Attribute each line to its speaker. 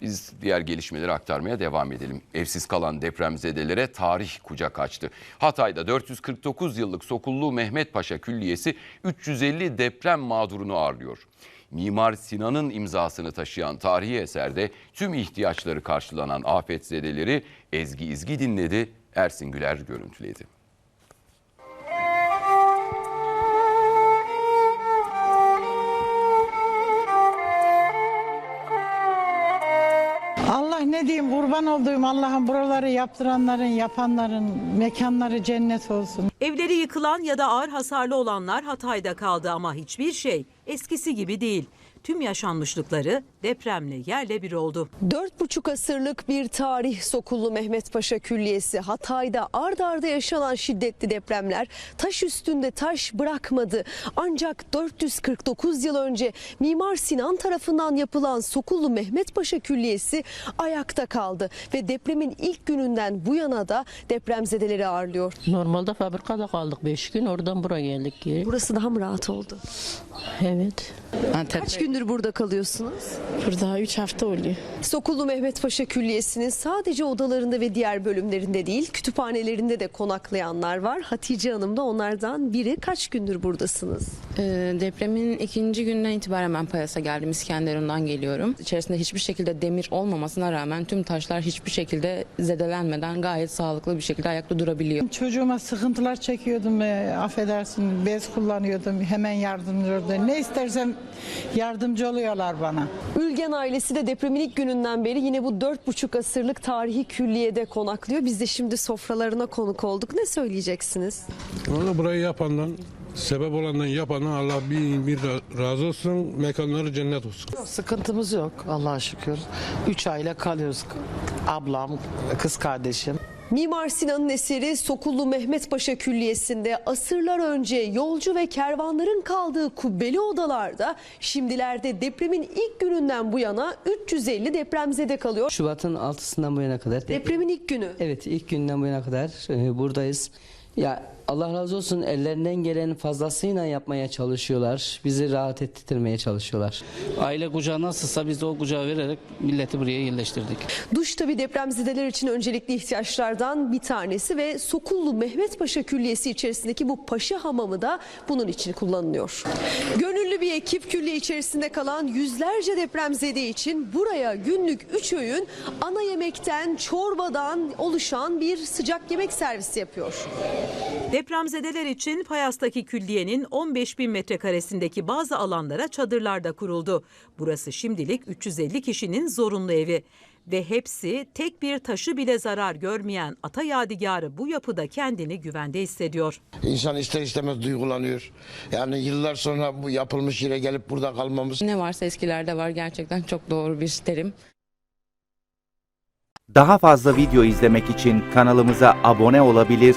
Speaker 1: Biz diğer gelişmeleri aktarmaya devam edelim. Evsiz kalan depremzedelere tarih kucak açtı. Hatay'da 449 yıllık Sokullu Mehmet Paşa Külliyesi 350 deprem mağdurunu ağırlıyor. Mimar Sinan'ın imzasını taşıyan tarihi eserde tüm ihtiyaçları karşılanan afetzedeleri Ezgi İzgi dinledi, Ersin Güler görüntüledi.
Speaker 2: Ne diyeyim kurban olduğum Allah'ım buraları yaptıranların, yapanların mekanları cennet olsun.
Speaker 3: Evleri yıkılan ya da ağır hasarlı olanlar Hatay'da kaldı ama hiçbir şey eskisi gibi değil. Tüm yaşanmışlıkları depremle yerle bir oldu.
Speaker 4: Dört buçuk asırlık bir tarih Sokullu Mehmet Paşa Külliyesi Hatay'da ard arda yaşanan şiddetli depremler taş üstünde taş bırakmadı. Ancak 449 yıl önce Mimar Sinan tarafından yapılan Sokullu Mehmet Paşa Külliyesi ayakta kaldı ve depremin ilk gününden bu yana da depremzedeleri ağırlıyor.
Speaker 5: Normalde fabrikada kaldık 5 gün oradan buraya geldik ki.
Speaker 4: Burası daha mı rahat oldu?
Speaker 5: Evet. Antep.
Speaker 4: Kaç gündür burada kalıyorsunuz?
Speaker 5: Burada 3 hafta oluyor.
Speaker 4: Sokullu Mehmet Paşa Külliyesi'nin sadece odalarında ve diğer bölümlerinde değil kütüphanelerinde de konaklayanlar var. Hatice Hanım da onlardan biri. Kaç gündür buradasınız?
Speaker 6: Ee, depremin ikinci günden itibaren ben Payas'a geldim. İskenderun'dan geliyorum. İçerisinde hiçbir şekilde demir olmamasına rağmen tüm taşlar hiçbir şekilde zedelenmeden gayet sağlıklı bir şekilde ayakta durabiliyor.
Speaker 2: Çocuğuma sıkıntılar çekiyordum, e, affedersin bez kullanıyordum, hemen yardımcı oldu. Ne istersem yardımcı oluyorlar bana.
Speaker 4: Ülgen ailesi de depremin ilk gününden beri yine bu dört buçuk asırlık tarihi külliyede konaklıyor. Biz de şimdi sofralarına konuk olduk. Ne söyleyeceksiniz?
Speaker 7: Valla burayı yapandan, sebep olandan yapandan Allah bin bir razı olsun. Mekanları cennet olsun.
Speaker 8: Sıkıntımız yok Allah'a şükür. Üç aile kalıyoruz. Ablam, kız kardeşim.
Speaker 4: Mimar Sinan'ın eseri Sokullu Mehmet Paşa Külliyesi'nde asırlar önce yolcu ve kervanların kaldığı kubbeli odalarda şimdilerde depremin ilk gününden bu yana 350 depremzede kalıyor.
Speaker 9: Şubat'ın 6'sından bu yana kadar.
Speaker 4: Depremin ilk günü.
Speaker 9: Evet ilk günden bu yana kadar e, buradayız. Ya Allah razı olsun ellerinden gelen fazlasıyla yapmaya çalışıyorlar. Bizi rahat ettirmeye çalışıyorlar.
Speaker 10: Aile kucağı nasılsa biz de o kucağı vererek milleti buraya yerleştirdik.
Speaker 4: Duş tabi depremzedeler için öncelikli ihtiyaçlardan bir tanesi ve Sokullu Mehmet Paşa Külliyesi içerisindeki bu paşa hamamı da bunun için kullanılıyor. Gönüllü bir ekip külliye içerisinde kalan yüzlerce depremzede için buraya günlük 3 öğün ana yemekten, çorbadan oluşan bir sıcak yemek servisi yapıyor.
Speaker 3: Depremzedeler için Payas'taki külliyenin 15 bin metrekaresindeki bazı alanlara çadırlar da kuruldu. Burası şimdilik 350 kişinin zorunlu evi. Ve hepsi tek bir taşı bile zarar görmeyen ata yadigarı bu yapıda kendini güvende hissediyor.
Speaker 11: İnsan ister istemez duygulanıyor. Yani yıllar sonra bu yapılmış yere gelip burada kalmamız
Speaker 6: Ne varsa eskilerde var gerçekten çok doğru bir terim.
Speaker 12: Daha fazla video izlemek için kanalımıza abone olabilir,